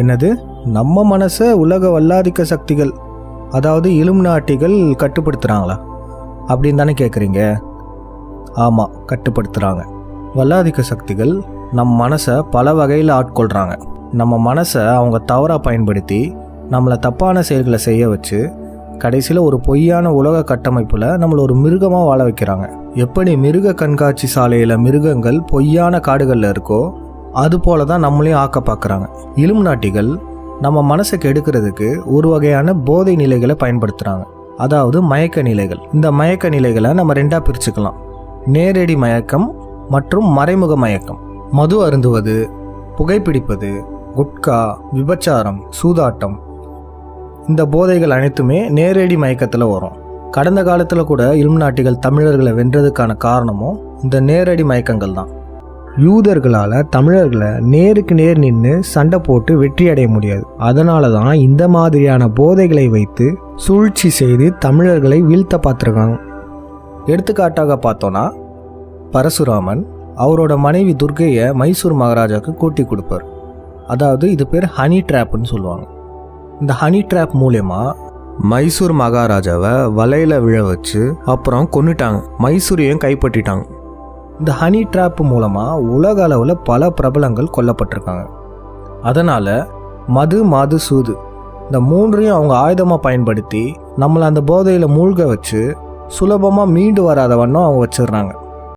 என்னது? நம்ம மனசை உலக வல்லாதிக்க சக்திகள் அதாவது இலுமினாட்டிகள் கட்டுப்படுத்துகிறாங்களா அப்படின்னு தானே கேட்குறீங்க ஆமாம் கட்டுப்படுத்துகிறாங்க வல்லாதிக்க சக்திகள் நம் மனசை பல வகையில் ஆட்கொள்கிறாங்க நம்ம மனசை அவங்க தவறாக பயன்படுத்தி நம்மளை தப்பான செயல்களை செய்ய வச்சு கடைசியில் ஒரு பொய்யான உலக கட்டமைப்பில் நம்மளை ஒரு மிருகமாக வாழ வைக்கிறாங்க. எப்படி மிருக கண்காட்சி சாலையில் மிருகங்கள் பொய்யான காடுகளில் இருக்கோ அது போல தான் நம்மளையும் ஆக்க பார்க்குறாங்க. இலுமினாட்டிகள் நம்ம மனசை கெடுக்கிறதுக்கு ஒரு வகையான போதை நிலைகளை பயன்படுத்துகிறாங்க அதாவது மயக்க நிலைகள். இந்த மயக்க நிலைகளை நம்ம ரெண்டாக பிரிச்சுக்கலாம். நேரடி மயக்கம் மற்றும் மறைமுக மயக்கம். மது அருந்துவது புகைப்பிடிப்பது குட்கா விபச்சாரம் சூதாட்டம். இந்த போதைகள் அனைத்துமே நேரடி மயக்கத்தில் வரும். கடந்த காலத்தில் கூட இலுமினாட்டிகள் தமிழர்களை வென்றதுக்கான காரணமும் இந்த நேரடி மயக்கங்கள் தான். யூதர்களால் தமிழர்களை நேருக்கு நேர் நின்று சண்டை போட்டு வெற்றி அடைய முடியாது. அதனால தான் இந்த மாதிரியான போதைகளை வைத்து சூழ்ச்சி செய்து தமிழர்களை வீழ்த்த பார்த்துருக்காங்க. எடுத்துக்காட்டாக பார்த்தோன்னா பரசுராமன் அவரோட மனைவி துர்க்கையை மைசூர் மகாராஜாவுக்கு கூட்டி கொடுப்பார். அதாவது இது பேர் ஹனி ட்ராப்னு சொல்லுவாங்க. இந்த ஹனி ட்ராப் மூலயமா மைசூர் மகாராஜாவை வலையில விழ வச்சு அப்புறம் கொன்னுட்டாங்க. மைசூரையும் கைப்பற்றிட்டாங்க. இந்த ஹனி ட்ராப் மூலமாக உலக அளவில் பல பிரபலங்கள் கொல்லப்பட்டிருக்காங்க. அதனால் மது மாது சூது இந்த மூன்றையும் அவங்க ஆயுதமாக பயன்படுத்தி நம்மளை அந்த போதையில் மூழ்க வச்சு சுலபமாக மீண்டு வராத வண்ணம் அவங்க வச்சிடுறாங்க.